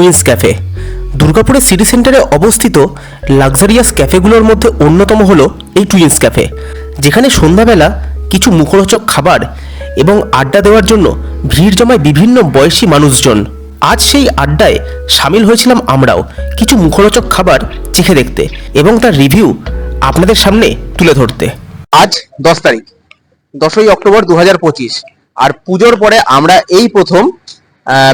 Twins cafe দুর্গাপুরের city সেন্টারে অবস্থিত লাক্সারিয়াস ক্যাফেগুলোর মধ্যে অন্যতম হলো এই টুইন্স ক্যাফে যেখানে সন্ধ্যাবেলা কিছু মুখরোচক খাবার এবং আড্ডা দেওয়ার জন্য ভিড় জমায় বিভিন্ন বয়সী মানুষজন। আজ সেই আড্ডায় সামিল হয়েছিলাম আমরাও কিছু মুখরোচক খাবার চেখে দেখতে এবং তার রিভিউ আপনাদের সামনে তুলে ধরতে। আজ দশ তারিখ, দশই অক্টোবর দু আর পুজোর পরে আমরা এই প্রথম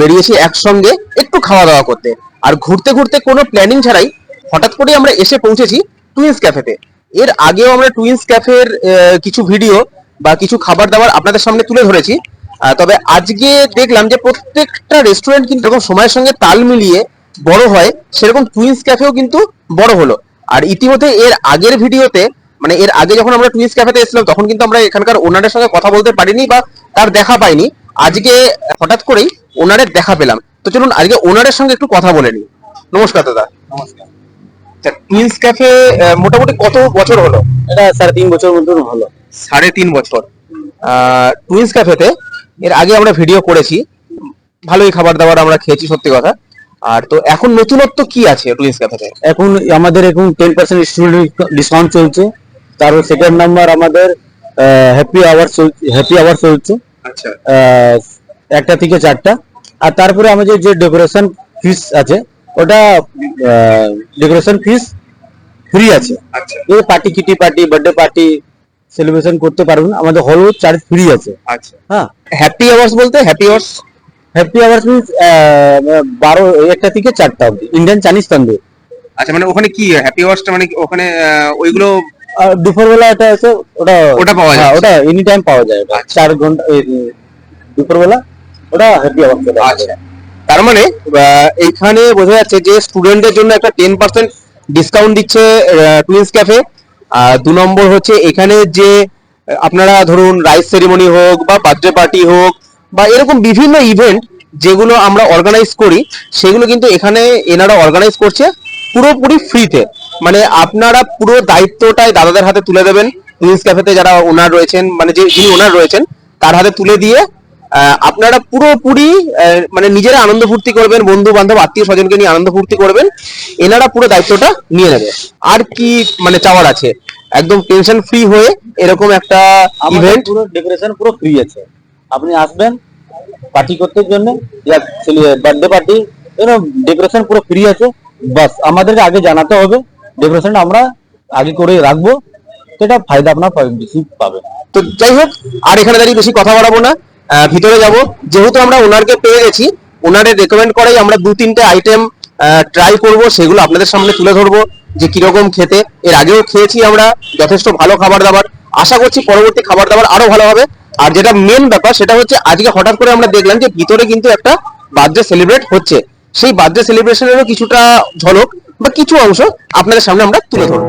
বেরিয়েছি একসঙ্গে একটু খাওয়া দাওয়া করতে। আর ঘুরতে ঘুরতে কোনো প্ল্যানিং ছাড়াই হঠাৎ করে আমরা এসে পৌঁছেছি টুইন্স ক্যাফেতে এর আগেও আমরা টুইন্স ক্যাফের কিছু ভিডিও বা কিছু খাবার দাবার আপনাদের সামনে তুলে ধরেছি। তবে আজকে দেখলাম যে প্রত্যেকটা রেস্টুরেন্ট কিন্তু এরকম সময়ের সঙ্গে তাল মিলিয়ে বড় হয়, সেরকম টুইন্স ক্যাফেও কিন্তু বড় হলো। আর ইতিমধ্যে এর আগের ভিডিওতে মানে এর আগে যখন আমরা টুইন্স ক্যাফেতে এসেছিলাম, তখন কিন্তু আমরা এখানকার ওনারের সঙ্গে কথা বলতে পারিনি বা তার দেখা পাইনি। আজকে হঠাৎ করেই ওনারের দেখা পেলাম। তো চলুন আজকে ওনারের সঙ্গে একটু কথা বলে নিই। নমস্কার দাদা। নমস্কার। টুইন্স ক্যাফে মোটামুটি কত বছর হলো? এটা সাড়ে তিন বছর মতন হলো। সাড়ে তিন বছর। টুইন্স ক্যাফেতে এর আগে আমরা ভিডিও করেছি। ভালোই খাবার দাবার আমরা খেয়েছি সত্যি কথা। আর তো এখন নতুনত্ব কি আছে টুইন্স ক্যাফেতে এখন আমাদের এখন টেন পার্সেন্ট স্টুডেন্ট ডিসকাউন্ট চলছে। তার সেকেন্ড নাম্বার আমাদের হ্যাপি আওয়ার হ্যাপি আওয়ার চলছে। আচ্ছা। একটা থেকে চারটা। আর তারপরে আমাদের যে ডেকোরেশন ফিস আছে ওটা ডেকোরেশন ফিস ফ্রি আছে। আচ্ছা। এই party kitty party birthday party celebration করতে পারবেন আমাদের হল চার্জ ফ্রি আছে। আচ্ছা। হ্যাঁ। হ্যাপি আওয়ার্স বলতে happy hours happy hours means বারো একটা থেকে চারটা অবধি। ইন্ডিয়ান চাইনিজ তন্দুর আচ্ছা মানে ওখানে কি হ্যাপি আওয়ার্সটা মানে ওখানে ওইগুলো আর দুপুরবেলা এটা আছে ওটা ওটা পাওয়া যায় ওটা এনি টাইম পাওয়া যায়। চার ঘণ্টা এই, দুপুরবেলা ওটা হ্যাপি আওয়ার চলে। আচ্ছা। তার মানে এইখানে বোঝা যাচ্ছে যে স্টুডেন্টদের জন্য একটা টেন পার্সেন্ট ডিসকাউন্ট দিচ্ছে টুইন্স ক্যাফে আর দু নম্বর হচ্ছে এখানে যে, আপনারা ধরুন রাইস সেরিমনি হোক বা বার্থডে পার্টি হোক বা এরকম বিভিন্ন ইভেন্ট যেগুলো আমরা অর্গানাইজ করি, সেগুলো কিন্তু এখানে এনারা অর্গানাইজ করছে পুরোপুরি ফ্রিতে মানে আপনারা পুরো দায়িত্বটাই দাদাদের হাতে তুলে দেবেন। টুইন্স ক্যাফেতে যারা ওনার রয়েছেন মানে যে যিনি ওনার রয়েছেন, তার হাতে তুলে দিয়ে আপনারা পুরোপুরি মানে নিজেরা আনন্দ ফুর্তি করবেন বন্ধু বান্ধব আত্মীয় স্বজনকে নিয়ে আনন্দ ফুর্তি করবেন এনারা পুরো দায়িত্বটা নিয়ে নেবে। আর কি মানে চাওয়ার আছে? একদম টেনশন ফ্রি হয়ে এরকম একটা ইভেন্ট পুরো ডেকোরেশন পুরো ফ্রি আছে। আপনি আসবেন পার্টি করতে জন্য বার্থডে পার্টি ডেকোরেশন পুরো ফ্রি আছে। বাস আমাদেরকে আগে জানাতে হবে ডেকোরেশন আমরা আগে করে রাখব। সেটা ফায়দা আপনার বেশি পাবেন তো যাই হোক আর এখানে দাঁড়িয়ে বেশি কথা বাড়াবো না। ভিতরে যাব। যেহেতু আমরা ওনারকে পেয়ে গেছি, ওনারে রেকমেন্ড করেই আমরা দু তিনটে আইটেম ট্রাই করব, সেগুলো আপনাদের সামনে তুলে ধরবো যে কীরকম খেতে। এর আগেও খেয়েছি আমরা, যথেষ্ট ভালো খাবার দাবার। আশা করছি পরবর্তী খাবার দাবার আরও ভালো হবে। আর যেটা মেন ব্যাপার, সেটা হচ্ছে আজকে হঠাৎ করে আমরা দেখলাম যে ভিতরে কিন্তু একটা বার্থডে সেলিব্রেট হচ্ছে। সেই বার্থডে সেলিব্রেশনেরও কিছুটা ঝলক বা কিছু অংশ আপনাদের সামনে আমরা তুলে ধরবো।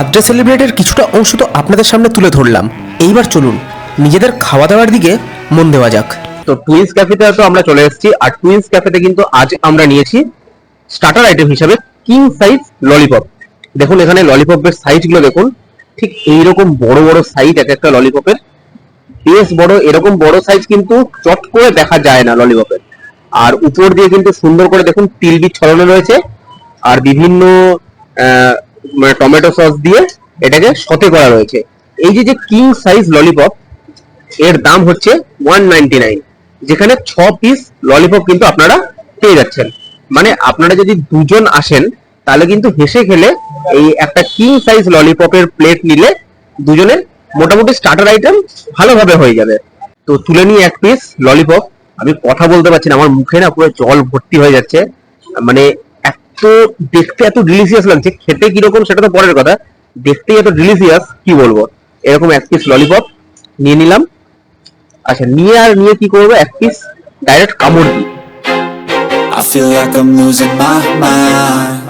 Birthday সেলিব্রেটের কিছুটা অংশ তো আপনাদের সামনে তুলে ধরলাম। এইবার চলুন, নিজেদের খাওয়া দাওয়ার দিকে মন দেওয়া যাক। তো টুইন্স ক্যাফেতে তো আমরা চলে এসেছি, আর টুইন্স ক্যাফেতে কিন্তু আজ আমরা নিয়েছি স্টার্টার আইটেম হিসাবে কিং সাইজ ললিপপ দেখুন, এখানে ললিপপের সাইজগুলো দেখুন, ঠিক এইরকম বড় বড় সাইজ এক একটা ললিপপের বেশ বড়, এরকম বড় সাইজ কিন্তু চট করে দেখা যায় না ললিপপের আর উপর দিয়ে কিন্তু সুন্দর করে দেখুন তিল বীজ ছড়ানো রয়েছে, আর বিভিন্ন মানে টমেটো সস দিয়ে এটাকে সতে করা রয়েছে। এই যে যে কিং সাইজ ললিপপ এর দাম হচ্ছে ওয়ান যেখানে ছ পিস ললিপপ কিন্তু আপনারা পেয়ে যাচ্ছেন। মানে আপনারা যদি দুজন আসেন, তাহলে কিন্তু হেসে খেলে এই একটা কিং সাইজ ললিপপের প্লেট নিলে দুজনের মোটামুটি স্টার্টার আইটেম ভালোভাবে হয়ে যাবে। তো তুলে নিয়ে এক পিস ললিপপ আমি কথা বলতে পারছি না, আমার মুখে না পুরো জল ভর্তি হয়ে যাচ্ছে। মানে এত দেখতে এত ডিলিশিয়াস লাগছে খেতে কীরকম সেটা তো পরের কথা দেখতেই এত ডিলিশিয়াস কি বলব এরকম এক পিস ললিপপ নিয়ে নিলাম আচ্ছা নিয়ে আর নিয়ে কি করব এক পিস ডাইরেক্ট কামড় দিই I feel like I'm losing my mind.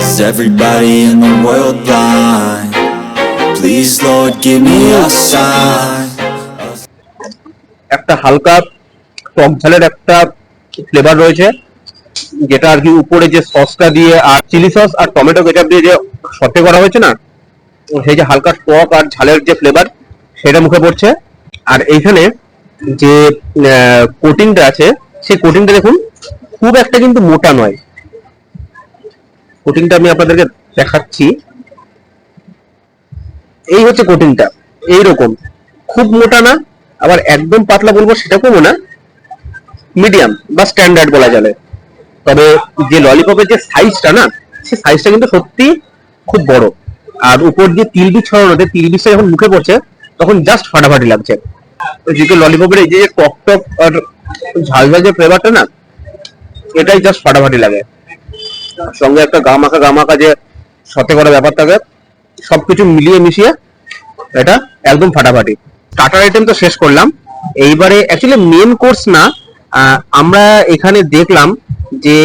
Is everybody in the world blind? Please, Lord, give me a sign. একটা হালকা টক ঝালের একটা ফ্লেভার রয়েছে যেটা আর কি উপরে যে সসটা দিয়ে আর চিলি সস আর টমেটো কেচাপ দিয়ে যে সতে করা হয়েছে না, সেই যে হালকা টক আর ঝালের যে ফ্লেভার সেটা মুখে পড়ছে। আর এইখানে যে কোটিংটা আছে, সেই কোটিংটা দেখুন, খুব একটা কিন্তু মোটা নয়। কোটিংটা আমি আপনাদেরকে দেখাচ্ছি। এই হচ্ছে কোটিংটা এইরকম। খুব মোটা না, আবার একদম পাতলা বলব সেরকমও না। মিডিয়াম বা স্ট্যান্ডার্ড বলা যাবে তবে যে ললিপপের যে সাইজটা না সেই সাইজটা কিন্তু সত্যি খুব বড়। আর উপর দিয়ে তিল বীজ ছড়ানোতে তিল বীজটা যখন মুখে পড়ছে, তখন জাস্ট ফাটাফাটি লাগছে। যেহেতু ললিপপের এই যে টক টক আর ঝাল ঝাল যে ফ্লেভারটা না, এটাই জাস্ট ফাটাফাটি লাগে। সঙ্গে একটা গা মাখা গা মাখা যে সতে করা ব্যাপার থাকে, সবকিছু মিলিয়ে মিশিয়ে এটা একদম ফাটাফাটি। স্টার্টার আইটেম তো শেষ করলাম। এইবারে অ্যাকচুয়ালি মেন কোর্স না আমরা এখানে দেখলাম যে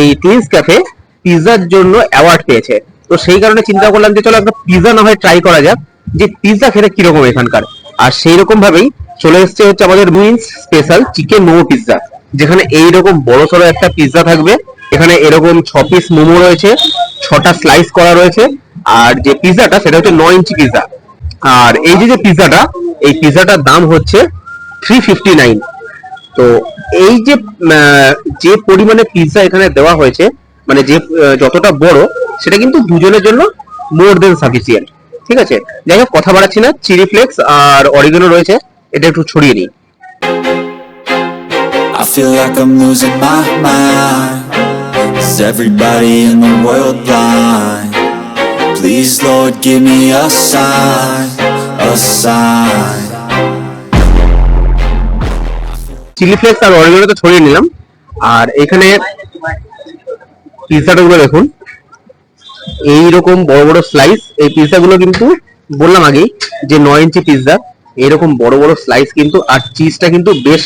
এই টুইন্স ক্যাফে পিৎজার জন্য অ্যাওয়ার্ড পেয়েছে। তো সেই কারণে চিন্তা করলাম যে চলো একটা পিৎজা না হয় ট্রাই করা যাক, যে পিৎজা খেতে কীরকম এখানকার। আর সেই রকম ভাবেই চলে এসেছে হচ্ছে আমাদের Wins special chicken momo pizza যেখানে এইরকম বড় সড়ো একটা পিৎজা থাকবে। এখানে এরকম ছ পিস মোমো রয়েছে, ছটা স্লাইস করা রয়েছে, আর যে পিৎজাটা সেটা হচ্ছে নয় ইঞ্চি পিৎজা আর এই যে যে পিৎজাটা এই পিৎজাটার দাম হচ্ছে থ্রি ফিফটি নাইন তো এই যে যে পরিমাণে পিৎজা এখানে দেওয়া হয়েছে মানে যে যতটা বড় সেটা কিন্তু দুজনের জন্য মোর দেন সাফিসিয়েন্ট ঠিক আছে যাই হোক কথা বাড়াচ্ছি না চিলি ফ্লেক্স আর অরিগেনো রয়েছে এটা একটু ছড়িয়ে নিই I feel like I'm losing my mind. Is everybody in the world blind? Please, Lord, give me a sign, a sign. Chilli flakes R oregano তো ছড়িয়ে নিলাম। আর এখানে পিৎজাটা গুলো দেখুন। এইরকম বড় বড় স্লাইস এই পিৎজা গুলো কিন্তু বললাম আগেই যে নয় ইঞ্চি পিৎজা এরকম বড় বড় স্লাইস কিন্তু, আর চিজটা কিন্তু বেশ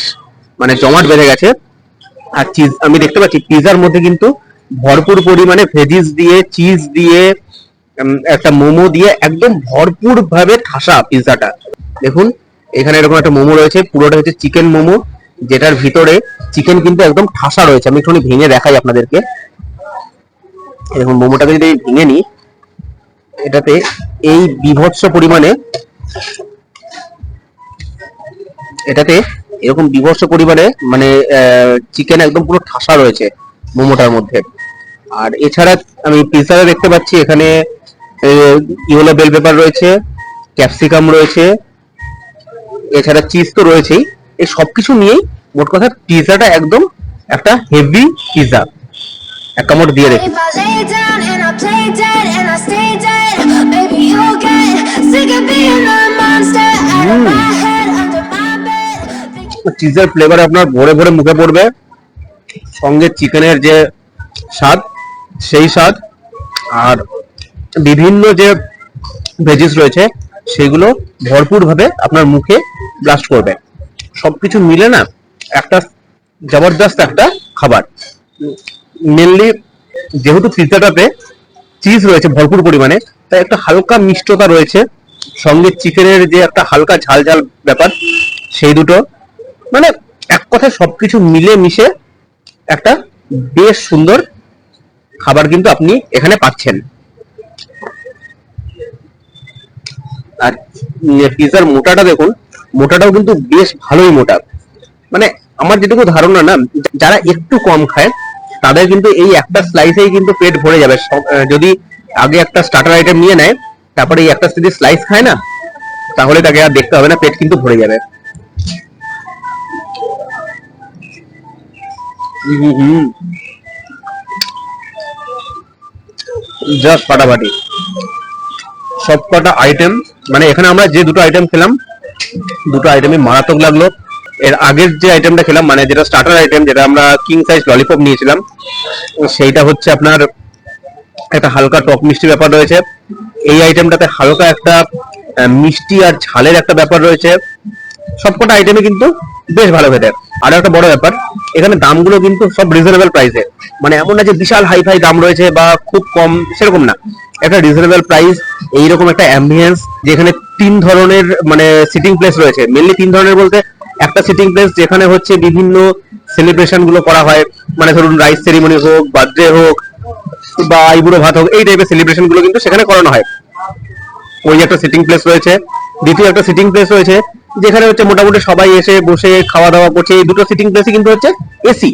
মানে জমাট বেঁধে গেছে। আর চিজ আমি দেখতে পাচ্ছি পিৎজার মধ্যে কিন্তু ভরপুর পরিমাণে ভেজিস দিয়ে চিজ দিয়ে একটা মোমো দিয়ে একদম ভরপুর ভাবে ঠাসা পিৎজাটা দেখুন, এখানে এরকম একটা মোমো রয়েছে, পুরোটা হচ্ছে চিকেন মোমো। যেটার ভিতরে চিকেন কিন্তু একদম ঠাসা রয়েছে। আমি একটুখানি ভেঙে দেখাই আপনাদেরকে। এরকম মোমোটাকে যদি ভেঙে নিই, এটাতে এই বিভৎস পরিমাণে এটাতে এরকম বিভৎস পরিমাণে মানে চিকেন একদম পুরো ঠাসা রয়েছে মোমোটার মধ্যে। আর এছাড়া আমি পিৎজাটা দেখতে পাচ্ছি, এখানে ইয়েলো বেল পেপার রয়েছে, ক্যাপসিকাম রয়েছে, এছাড়া চিজ তো রয়েছেই। এই সবকিছু নিয়েই মোট কথা পিৎজাটা একদম একটা হেভি পিজা এক কামড় দিয়ে. Think চিজের ফ্লেভার আপনার ভরে ভরে মুখে পড়বে। সঙ্গে চিকেনের যে স্বাদ সেই স্বাদ আর বিভিন্ন যে ভেজিস রয়েছে সেগুলো ভরপুর ভাবে আপনার মুখে ব্লাস্ট করবে। সবকিছু মিলে না, একটা জবরদস্ত একটা খাবার। মেনলি যেহেতু পিৎজাটাতে চিজ রয়েছে ভরপুর পরিমাণে, তাই একটা হালকা মিষ্টতা রয়েছে, সঙ্গে চিকেনের যে একটা হালকা ঝাল ঝাল ব্যাপার, সেই দুটো। মানে এক কথায় সবকিছু মিলে মিশে একটা বেশ সুন্দর খাবার কিন্তু আপনি এখানে পাচ্ছেন। আর পিজার মোটাটা দেখুন মোটাটাও কিন্তু বেশ ভালোই মোটা। মানে আমার যেটুকু ধারণা না, যারা একটু কম খায়, তাদের কিন্তু এই একটা স্লাইসেই কিন্তু পেট ভরে যাবে। যদি আগে একটা স্টার্টার আইটেম নিয়ে নেয়, তারপরে এই একটা যদি স্লাইস খায় না, তাহলে তাকে আর দেখতে হবে না, পেট কিন্তু ভরে যাবে। জাস্ট ফাটাফাটি। সব কটা আইটেম মানে এখানে আমরা যে দুটো আইটেম খেলাম দুটো আইটেমই মারাত্মক লাগল। এর আগের যে আইটেমটা খেলাম মানে যেটা স্টার্টার আইটেম যেটা আমরা কিং সাইজ ললিপপ নিয়েছিলাম, সেইটা হচ্ছে আপনার একটা হালকা টক মিষ্টি ব্যাপার রয়েছে। এই আইটেমটাতে হালকা একটা মিষ্টি আর ঝালের একটা ব্যাপার রয়েছে। সবকটা আইটেমে কিন্তু বেশ ভালো খেতে। আর একটা বড় ব্যাপার এখানে দামগুলো কিন্তু সব রিজনেবল প্রাইসে মানে এমন না যে বিশাল হাই ফাই দাম রয়েছে বা খুব কম, সেরকম না। একটা রিজনেবল প্রাইস এইরকম একটা অ্যাম্বিয়েন্স যেখানে তিন ধরনের মানে সিটিং প্লেস রয়েছে। মেনলি তিন ধরনের বলতে, একটা সিটিং প্লেস যেখানে হচ্ছে বিভিন্ন সেলিব্রেশনগুলো করা হয়। মানে ধরুন রাইস সেরিমনি হোক বার্থডে হোক, বা আইবুড়ো ভাত হোক, এই টাইপের সেলিব্রেশনগুলো কিন্তু সেখানে করানো হয়। ওই একটা সিটিং প্লেস রয়েছে। দ্বিতীয় একটা সিটিং প্লেস রয়েছে। যেখানে হচ্ছে মোটামুটি সবাই এসে বসে খাওয়া দাওয়া করছে, এই দুটো সিটিং প্লেসই কিন্তু হচ্ছে এসি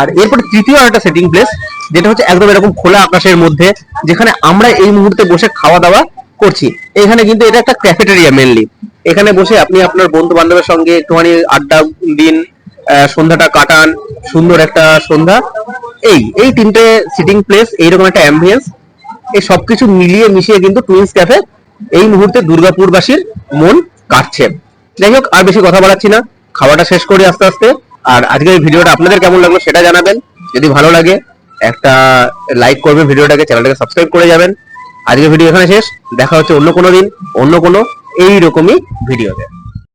আর এরপর তৃতীয় একটা সিটিং প্লেস যেটা হচ্ছে একদম এরকম খোলা আকাশের মধ্যে, যেখানে আমরা এই মুহূর্তে বসে খাওয়া দাওয়া করছি। এখানে কিন্তু এটা একটা ক্যাফেটেরিয়া মেনলি এখানে বসে আপনি আপনার বন্ধু বান্ধবের সঙ্গে একটুখানি আড্ডা, দিন সন্ধ্যাটা কাটান, সুন্দর একটা সন্ধ্যা। এই এই তিনটে সিটিং প্লেস এইরকম একটা অ্যাম্বিয়েন্স এই সবকিছু মিলিয়ে মিশিয়ে কিন্তু টুইন্স ক্যাফে এই মুহূর্তে দুর্গাপুরবাসীর মন কাটছে। যাই হোক, আর বেশি কথা বলাচ্ছি না। খাওয়াটা শেষ করি আস্তে আস্তে। আর আজকের ভিডিওটা আপনাদের কেমন লাগল সেটা জানাবেন। যদি ভালো লাগে, একটা লাইক করবেন ভিডিওটাকে, চ্যানেলটাকে সাবস্ক্রাইব করে যাবেন। আজকের ভিডিও এখানে শেষ। দেখা হচ্ছে অন্য কোনো দিন, অন্য কোনো এইরকমই ভিডিওতে।